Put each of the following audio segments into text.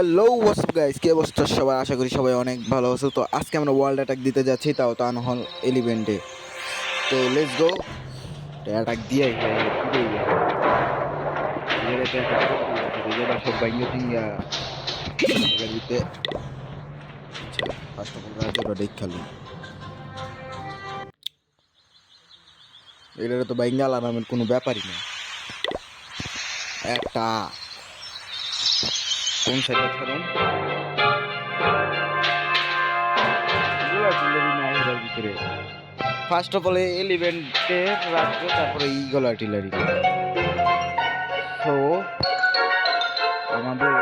Hello WhatsApp guys কি অবস্থা সবাই আশা করি সবাই অনেক ভালো আছো। তো আজকে আমরা ওয়ার্ল্ড অ্যাটাক দিতে যাচ্ছি, তাও টাউন হল এলিভেন্টে তো লেটস গো অ্যাটাক দিয়ে এটা তো বাইঙ্গা আলামের কোনো ব্যাপারই না। একটা কোন সাইডে ছাড়ুন। ভিতরে ফার্স্ট অফ অল এলিভেন্টের রাখব তারপরে ইগল আর্টিলারি তো আমাদের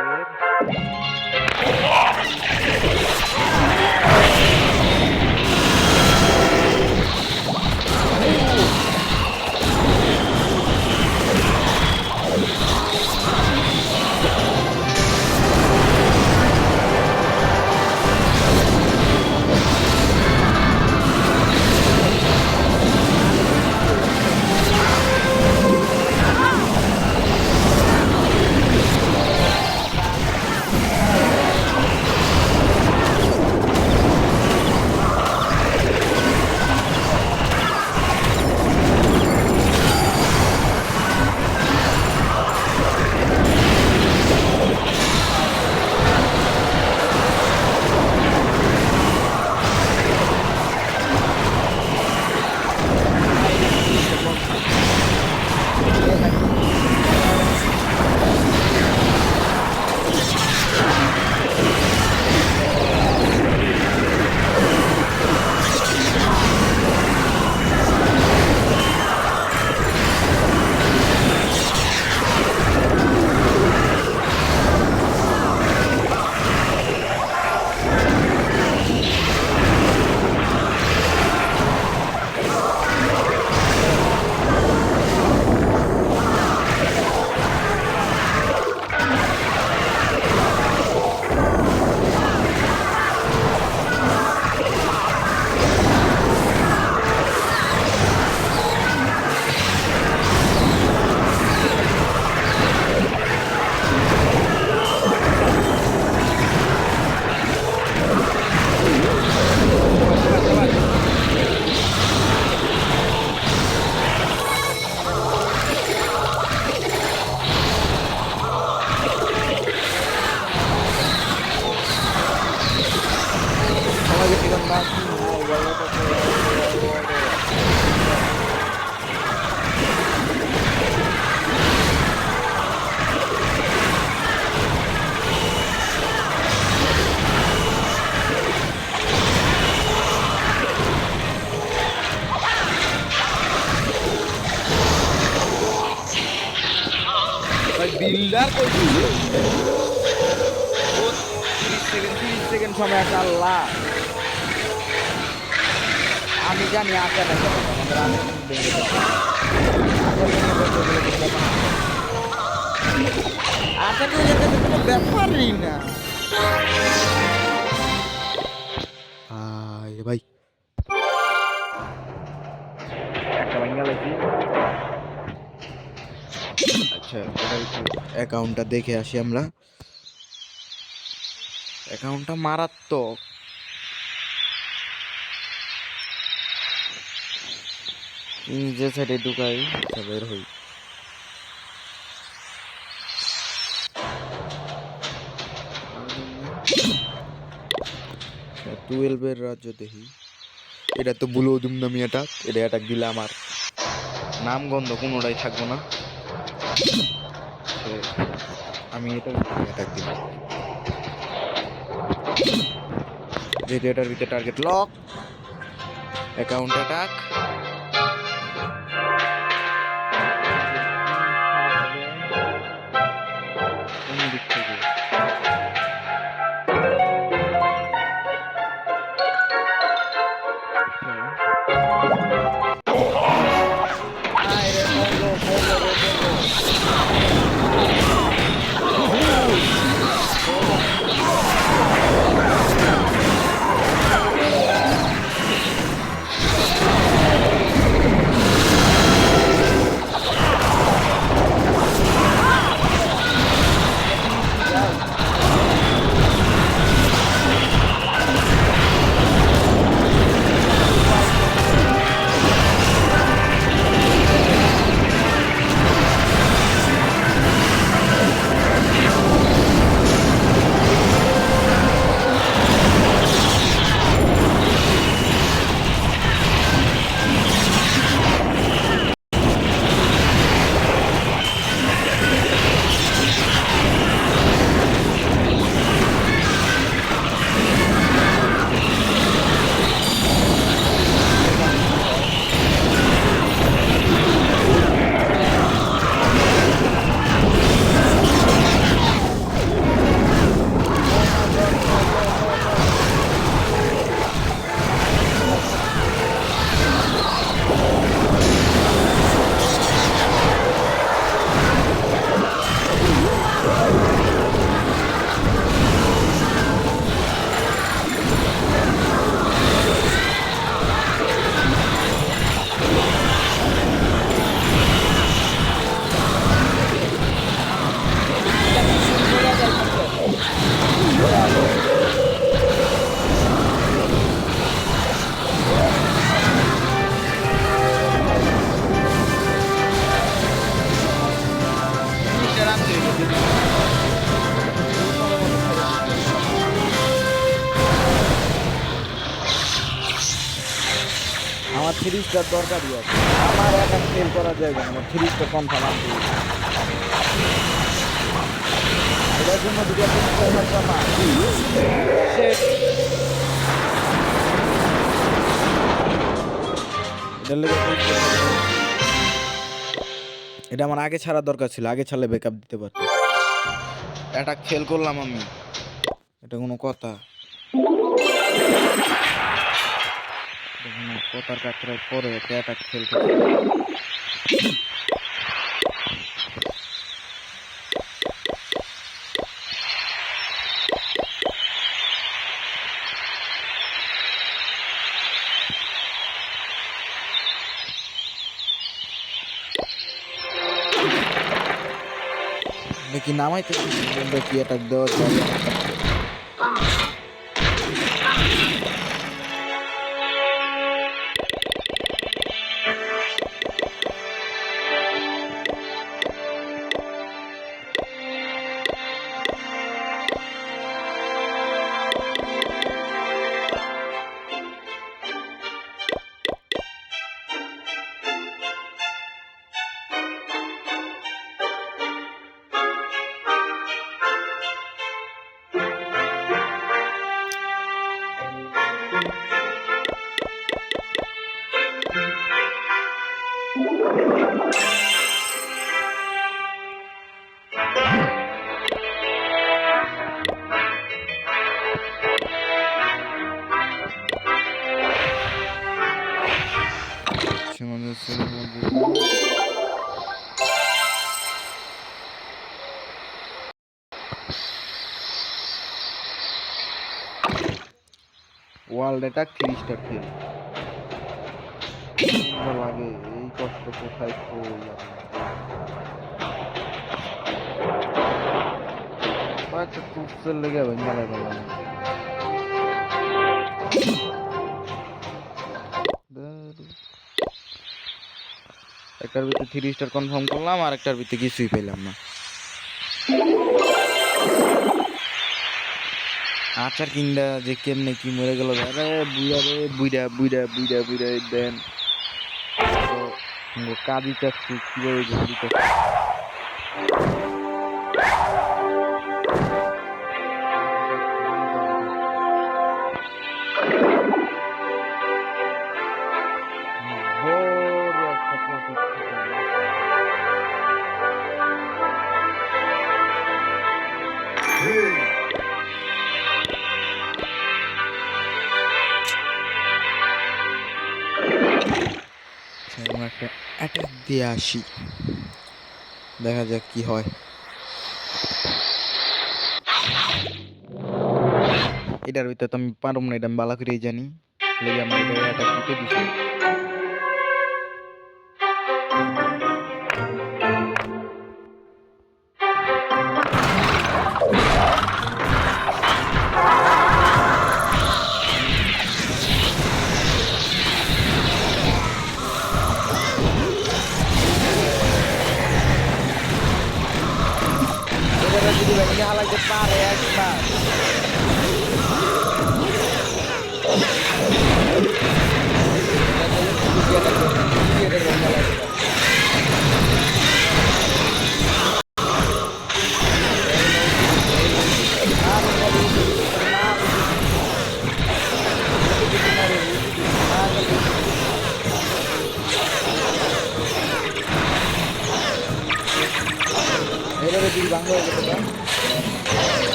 বিল্ডার কই তিরিশ সেকেন্ড তিরিশ সেকেন্ড সময় একটা আল্লাহ আমি জানি আসে না কেন, আমাদের আগে ভেঙে গেছে। আসে তো যেতে তো কোনো ব্যাপারই না আয় ভাই একটা ভাঙ্গা লাগছি আচ্ছা একটু অ্যাকাউন্টটা দেখে আসি আমরা। অ্যাকাউন্টটা মারাত্মক। নিজের সাইডে ঢুকাই আচ্ছা বের হই। টুয়েলভের রাজ্য দেখি। এটা তো বুলো দুমদামি এটা অ্যাটাক দিলে আমার। নাম গন্ধ কোনোটাই থাকব না। আমি এটা অ্যাটাক দিব যেহেতু এটার ভিতরে টার্গেট লক অ্যাকাউন্ট অ্যাটাক আমার থ্রি স্টার দরকারই আছে। আমার একা ফেল করা যাবে আমার থ্রি স্টার কনফার্ম। এটা আমার আগে ছাড়ার দরকার ছিল, আগে ছাড়লে ব্যাকআপ দিতে পারতো। অ্যাটাক খেল করলাম আমি। এটা কোনো কথা। এটা কথার কাছে পরে একটা খেল করতে নামাইতে অ্যাটাক দেওয়া যায়? ওয়ার্ল্ড অ্যাটাক থ্রি স্টার খেল লাগে এই কষ্ট কোথায় টুপসের লেগে একটার ভিতরে থ্রি স্টার কনফার্ম করলাম, আর একটার ভিতরে কিছুই পেলাম না। আচার কিংবা যে কেমনে কি মরে গেল আরে বুইরা রে বুইরা বুইরা বুইরা বুইরা দেন। তো চাচ্ছি কীভাবে ঘুরি দিয়ে আসি। দেখা যাক কি হয়। এটার ভিতরে তো আমি পারব না, এটা আমি বালা করেই জানি। আমার এটা অ্যাটাক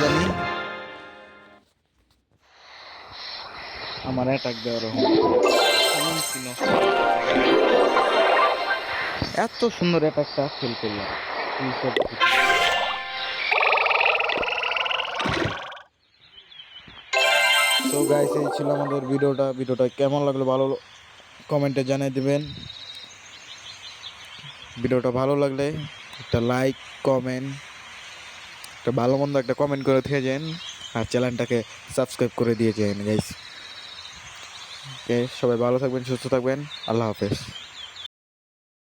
জানি আমার অ্যাটাক দেওয়ার এত সুন্দর অ্যাটাকটা ফেল করলাম। তো গাইস এই ছিল আমাদের ভিডিওটা। ভিডিওটা কেমন লাগল ভালো কমেন্টে জানিয়ে দিবেন। ভিডিওটা ভালো লাগলে একটা লাইক কমেন্ট একটা ভালো মন্দ একটা কমেন্ট করে থেকে যান আর চ্যানেলটাকে সাবস্ক্রাইব করে দিয়ে যান গাইস সবাই ভালো থাকবেন, সুস্থ থাকবেন, আল্লাহ হাফেজ।